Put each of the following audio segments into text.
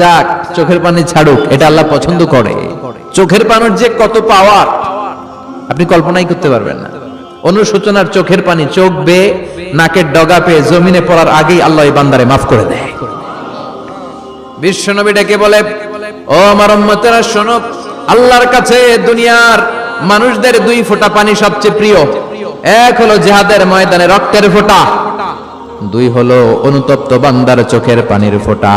চাক চোখের পানি ছাড়ুক, এটা আল্লাহ পছন্দ করে। চোখের পানির যে কত পাওয়ার আপনি কল্পনাই করতে পারবেন না। অনুশোচনার চোখের পানি, চোখ বেয়ে, নাকের ডগা পেয়ে, জমিনে পড়ার আগেই আল্লাহ বান্দারে মাফ করে দেয়। বিশ্বনবী ডেকে বলে, ও আমার উম্মতেরা, শোনো, আল্লাহর কাছে দুনিয়ার মানুষদের দুই ফোঁটা পানি সবচেয়ে প্রিয়। এক হলো জেহাদের ময়দানে রক্তের ফোঁটা, দুই হলো অনুতপ্ত বান্দার চোখের পানির ফোঁটা।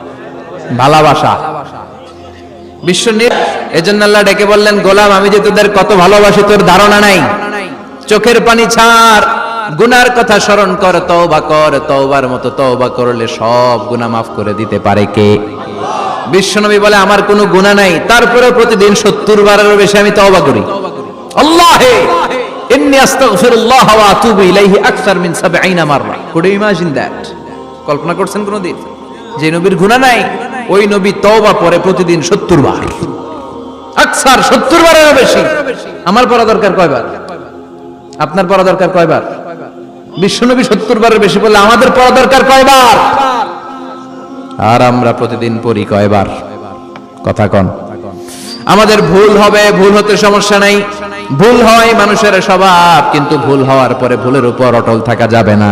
ভালোবাসা। বিশ্ব এজন্য আল্লাহ ডেকে বললেন, গোলাম, আমি যে তোদের কত ভালোবাসি, তোর ধারণা নাই। চোখের পানি ছাড়। গুনার কথা স্মরণ কর, তওবা কর। তওবার মতো তওবা করলে সব গুনাহ মাফ করে দিতে পারে কে? বিশ্বনবী বলে, আমার কোনো গুনাহ নাই। তারপরে প্রতিদিন সত্তর বারেরও বেশি আমি তওবা করি। আল্লাহে! ইন্নী আস্তাগফিরুল্লাহ ওয়া আতুবু ইলাইহি আকসার মিন 70 মাররা। কুড ইমাজিন দ্যাট কল্পনা করছেন কোনদিন? যে নবীর গুনাহ নাই ওই নবী তওবা পরে প্রতিদিন 70 বার। আকসার 70 বারেরও বেশি। আমার পড়া দরকার কয়বার? আপনার পড়া দরকার কয়বার? বিশ্বনবী 70 বারের বেশি বললে আমাদের পড়া দরকার কয়বার? আর আমরা প্রতিদিন পড়ি কয়বার? কথা কন। আমাদের ভুল হবে, ভুল হতে সমস্যা নাই। ভুল হয় মানুষের স্বভাব, কিন্তু ভুল হওয়ার পরে ভুলের উপর অটল থাকা যাবে না।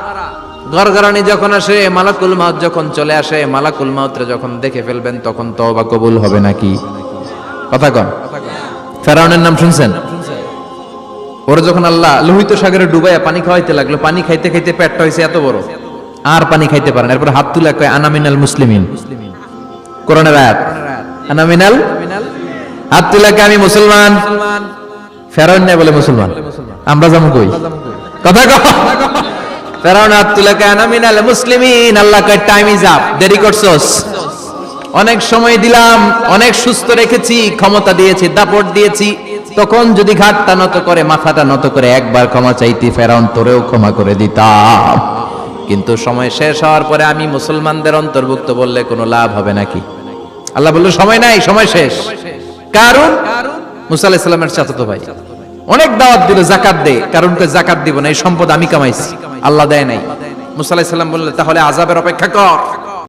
গরগরানি যখন আসে, মালাকুল মাউত যখন চলে আসে, মালাকুল মাউতরে যখন দেখে ফেলবেন, তখন তওবা কবুল হবে নাকি? কথা কন। ফেরাউনের নাম শুনছেন? ওরা যখন আল্লাহ লোহিত সাগরে ডুবাইয়া পানি খাওয়াইতে লাগল, পানি খাইতে খাইতে পেটটা হয়েছে এত বড়। আর পানি খাইতে পারেন এরপর হাত তুলে কয় আনামিনাল মুসলিমিন। কোরআনের আয়াত আনামিনাল হাত তুলে আমি মুসলমান। ফেরাউন নাই বলে মুসলমান। আমরা যাব কই? কথা কও অনেক সময় দিলাম, অনেক সুস্থ রেখেছি, ক্ষমতা দিয়েছি, দাপট দিয়েছি। তখন যদি ঘাটটা নত করে, মাথাটা নত করে, একবার ক্ষমা চাইতি, ফেরাউন তোরেও ক্ষমা করে দিতাম। কিন্তু সময় শেষ হওয়ার পরে আমি মুসলমানদের অন্তর্ভুক্ত বললে কোনো লাভ হবে নাকি? আল্লাহ বলল, সময় নাই, সময় শেষ। কারণ? মুসা আলাহিসাল্লামের চাচাতো ভাই। অনেক দাওয়াত দিল, জাকাত দে। কারণ কে জাকাত দিব না, এই সম্পদ আমি কামাইছি। আল্লাহ দেয় নাই। মুসা সাল্লাম বললে, তাহলে আজাবের অপেক্ষা কর।